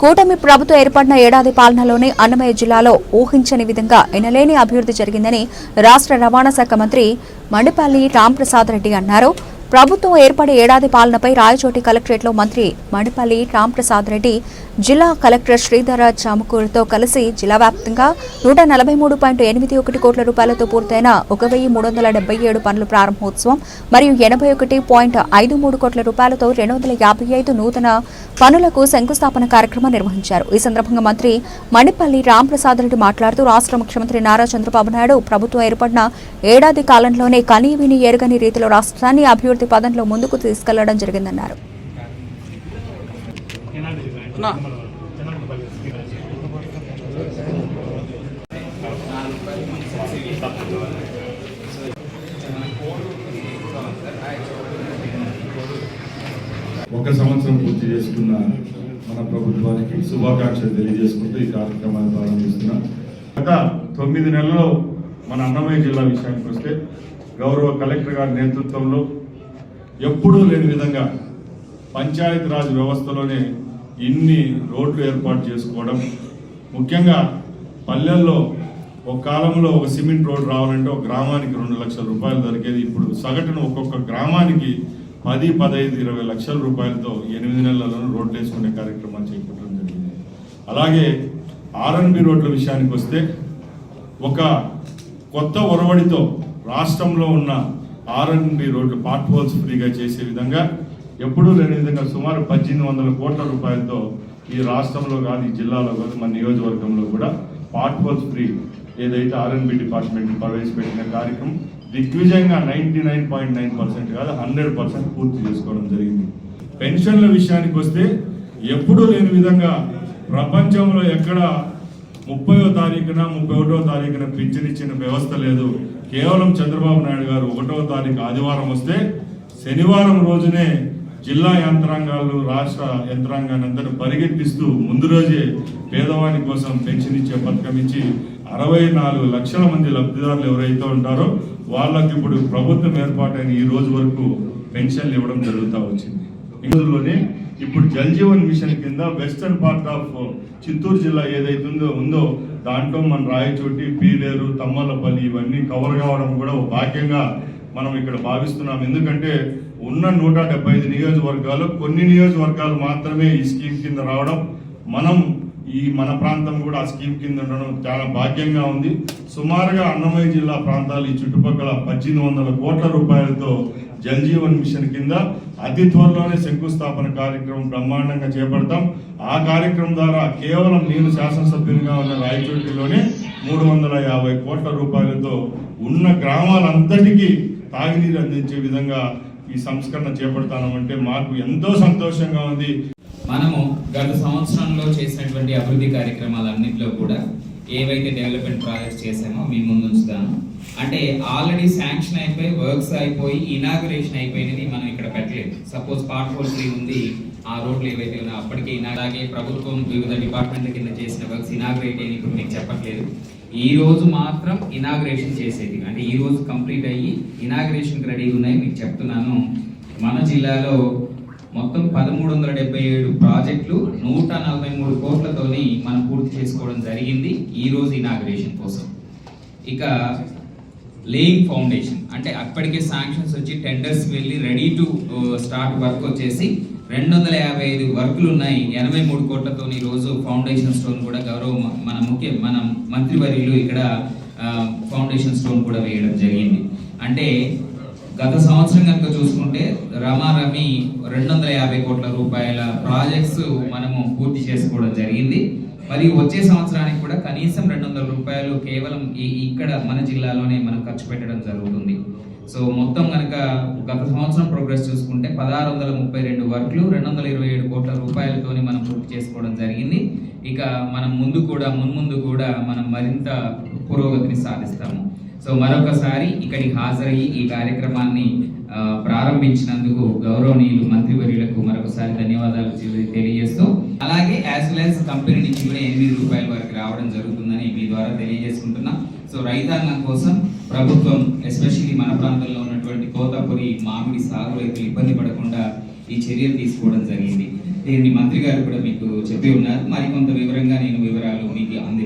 కూటమి ప్రభుత్వం ఏర్పడిన ఏడాది పాలనలోనే అన్నమయ్య జిల్లాలో ఊహించని విధంగా ఎనలేని అభివృద్ధి జరిగిందని రాష్ట్ర రవాణా శాఖ మంత్రి మండిపల్లి రాంప్రసాద్ రెడ్డి అన్నారు. ప్రభుత్వం ఏర్పడి ఏడాది పాలనపై రాయచోటి కలెక్టరేట్లో మంత్రి మణిపల్లి రాంప్రసాద్ రెడ్డి జిల్లా కలెక్టర్ శ్రీధర చాముకూరుతో కలిసి జిల్లా వ్యాప్తంగా నూట నలభై మూడు పాయింట్ ఎనిమిది ఒకటి కోట్ల రూపాయలతో పూర్తయిన ఒక వెయ్యి మూడు వందల డెబ్బై ఏడు పనుల ప్రారంభోత్సవం మరియు ఎనభై ఒకటి పాయింట్ ఐదు మూడు కోట్ల రూపాయలతో రెండు వందల యాభై ఐదు నూతన పనులకు శంకుస్థాపన కార్యక్రమం నిర్వహించారు. ఈ సందర్భంగా మంత్రి మణిపల్లి రాంప్రసాద్ రెడ్డి మాట్లాడుతూ రాష్ట్ర ముఖ్యమంత్రి నారా చంద్రబాబు నాయుడు ప్రభుత్వం ఏర్పడిన ఏడాది కాలంలోనే కనీ విని ఎరుగని రీతిలో రాష్ట్రాన్ని అభివృద్ధి ప్రతిపాదనలో ముందుకు తీసుకెళ్ళడం జరిగిందన్నారు. ఒక సంవత్సరం పూర్తి చేసుకున్న మన ప్రభుత్వానికి శుభాకాంక్షలు తెలియజేసుకుంటూ ఈ కార్యక్రమాన్ని ప్రారంభిస్తున్నా. గత తొమ్మిది నెలల్లో మన అన్నమయ్య జిల్లా విషయానికి వస్తే గౌరవ కలెక్టర్ గారి నేతృత్వంలో ఎప్పుడూ లేని విధంగా పంచాయతీరాజ్ వ్యవస్థలోనే ఇన్ని రోడ్లు ఏర్పాటు చేసుకోవడం ముఖ్యంగా పల్లెల్లో ఒక కాలంలో ఒక సిమెంట్ రోడ్ రావాలంటే ఒక గ్రామానికి రెండు లక్షల రూపాయలు దొరికేది. ఇప్పుడు సగటున ఒక్కొక్క గ్రామానికి పది పదహైదు ఇరవై లక్షల రూపాయలతో ఎనిమిది నెలలను రోడ్లు వేసుకునే కార్యక్రమాలు చేపట్టడం జరిగింది. అలాగే ఆర్ఎన్బి రోడ్ల విషయానికి వస్తే ఒక కొత్త ఒరవడితో రాష్ట్రంలో ఉన్న ఆర్ఎన్బి రోడ్లు పార్ట్ హోల్స్ ఫ్రీగా చేసే విధంగా ఎప్పుడూ లేని విధంగా సుమారు పద్దెనిమిది వందల కోట్ల రూపాయలతో ఈ రాష్ట్రంలో కాదు ఈ జిల్లాలో కాదు మన నియోజకవర్గంలో కూడా పార్ట్ హోల్స్ ఫ్రీ ఏదైతే ఆర్ఎన్బి డిపార్ట్మెంట్ ప్రవేశపెట్టిన కార్యక్రమం దిగ్విజయంగా ninety nine point nine percent కాదు హండ్రెడ్ పర్సెంట్ పూర్తి చేసుకోవడం జరిగింది. పెన్షన్ల విషయానికి వస్తే ఎప్పుడూ లేని విధంగా ప్రపంచంలో ఎక్కడ ముప్పయో తారీఖున ముప్పై ఒకటో తారీఖున పింఛనిచ్చిన వ్యవస్థ లేదు. కేవలం చంద్రబాబు నాయుడు గారు ఒకటో తారీఖు ఆదివారం వస్తే శనివారం రోజునే జిల్లా యంత్రాంగాలు రాష్ట్ర యంత్రాంగాన్ని అందరూ పరిగెత్తిస్తూ ముందు రోజే పేదవాని కోసం పెన్షన్ ఇచ్చే పథకం ఇచ్చి అరవై నాలుగు లక్షల మంది లబ్ధిదారులు ఎవరైతే ఉంటారో వాళ్ళకి ఇప్పుడు ప్రభుత్వం ఏర్పాటైన ఈ రోజు వరకు పెన్షన్లు ఇవ్వడం జరుగుతూ వచ్చింది. ఈ రోజుల్లోనే ఇప్పుడు జల్ జీవన్ మిషన్ కింద వెస్టర్న్ పార్ట్ ఆఫ్ చిత్తూరు జిల్లా ఏదైతే ఉందో ఉందో దాంట్లో మన రాయచోటి పీలేరు తమ్మలపల్లి ఇవన్నీ కవర్ కావడం కూడా ఒక భాగ్యంగా మనం ఇక్కడ భావిస్తున్నాం. ఎందుకంటే ఉన్న నూట డెబ్బై ఐదు నియోజకవర్గాలు కొన్ని నియోజకవర్గాలు మాత్రమే ఈ స్కీమ్ కింద రావడం మనం ఈ మన ప్రాంతం కూడా ఆ స్కీమ్ కింద ఉండడం చాలా భాగ్యంగా ఉంది. సుమారుగా అన్నమయ్య జిల్లా ప్రాంతాలు ఈ చుట్టుపక్కల పద్దెనిమిది వందల కోట్ల రూపాయలతో జల్జీవన్ మిషన్ కింద అతి త్వరలోనే శంకుస్థాపన కార్యక్రమం బ్రహ్మాండంగా చేపడతాం. ఆ కార్యక్రమం ద్వారా కేవలం నేను శాసనసభ్యునిగా ఉన్న రాయచోటిలోనే మూడు వందల యాభై కోట్ల రూపాయలతో ఉన్న గ్రామాలంతటికీ తాగునీరు అందించే విధంగా ఈ సంస్కరణ చేపడతానంటే మాకు ఎంతో సంతోషంగా ఉంది. మనము గత సంవత్సరంలో చేసినటువంటి అభివృద్ధి కార్యక్రమాలన్నింటిలో కూడా ఏవైతే డెవలప్మెంట్ ప్రాజెక్ట్స్ చేసామో మీ ముందు ఉంచుతాను. అంటే ఆల్రెడీ శాంక్షన్ అయిపోయి వర్క్స్ అయిపోయి ఇనాగరేషన్ అయిపోయినది మనం ఇక్కడ పెట్టలేదు. సపోజ్ పార్ట్ ఫోర్ త్రీ ఉంది ఆ రోడ్లు ఏవైతే ఉన్నాయో అప్పటికే అలాగే ప్రభుత్వం వివిధ డిపార్ట్మెంట్ల కింద చేసిన వర్క్స్ ఇనాగ్రేట్ అని ఇప్పుడు మీకు చెప్పట్లేదు. ఈ రోజు మాత్రం ఇనాగ్రేషన్ చేసేది. అంటే ఈ రోజు కంప్లీట్ అయ్యి ఇనాగరేషన్కి రెడీ ఉన్నాయి మీకు చెప్తున్నాను. మన జిల్లాలో మొత్తం పదమూడు వందల డెబ్బై ఏడు ప్రాజెక్టులు నూట నలభై మూడు కోట్లతోని మనం పూర్తి చేసుకోవడం జరిగింది ఈ రోజు ఇనాగ్రేషన్ కోసం. ఇక లేయింగ్ ఫౌండేషన్ అంటే అప్పటికే శాంక్షన్స్ వచ్చి టెండర్స్ వెళ్ళి రెడీ టు స్టార్ట్ వర్క్ వచ్చేసి రెండు వందల యాభై ఐదు వర్కులు ఉన్నాయి ఎనభై మూడు కోట్లతో ఈరోజు రోజు ఫౌండేషన్ స్టోన్ కూడా గౌరవ మన ముఖ్య మన మంత్రివర్యులు ఇక్కడ uh, ఫౌండేషన్ స్టోన్ కూడా వేయడం జరిగింది. అంటే గత సంవత్సరం కనుక చూసుకుంటే రమారమి రెండు వందల యాభై కోట్ల రూపాయల ప్రాజెక్ట్స్ మనము పూర్తి చేసుకోవడం జరిగింది. మరి వచ్చే సంవత్సరానికి కూడా కనీసం రెండు వందల రూపాయలు కేవలం ఈ ఇక్కడ మన జిల్లాలోనే మనం ఖర్చు పెట్టడం జరుగుతుంది. సో మొత్తం కనుక గత సంవత్సరం ప్రోగ్రెస్ చూసుకుంటే పదహారు వందల ముప్పై రెండు వర్క్లు రెండు వందల ఇరవై ఏడు కోట్ల రూపాయలతోని మనం పూర్తి చేసుకోవడం జరిగింది. ఇక మనం ముందు కూడా మున్ముందు కూడా మనం మరింత పురోగతిని సాధిస్తాము. సో మరొకసారి ఇక్కడికి హాజరయ్యి ఈ కార్యక్రమాన్ని ప్రారంభించినందుకు గౌరవనీయులు మంత్రివర్యులకు మరొకసారి ధన్యవాదాలు తెలియజేస్తూ అలాగే యాజ్ వెల్ యాజ్ కంపెనీ నుంచి కూడా ఎనిమిది రూపాయల వరకు రావడం జరుగుతుందని మీ ద్వారా తెలియజేసుకుంటున్నాం. సో రైతాంగం కోసం ప్రభుత్వం ఎస్పెషల్లీ మన ప్రాంతంలో ఉన్నటువంటి కోతపురి మామిడి సాగు రైతులు ఇబ్బంది పడకుండా ఈ చర్యలు తీసుకోవడం జరిగింది. దీన్ని మంత్రి గారు కూడా మీకు చెప్పి ఉన్నారు. మరికొంత వివరంగా నేను వివరాలు మీకు అంది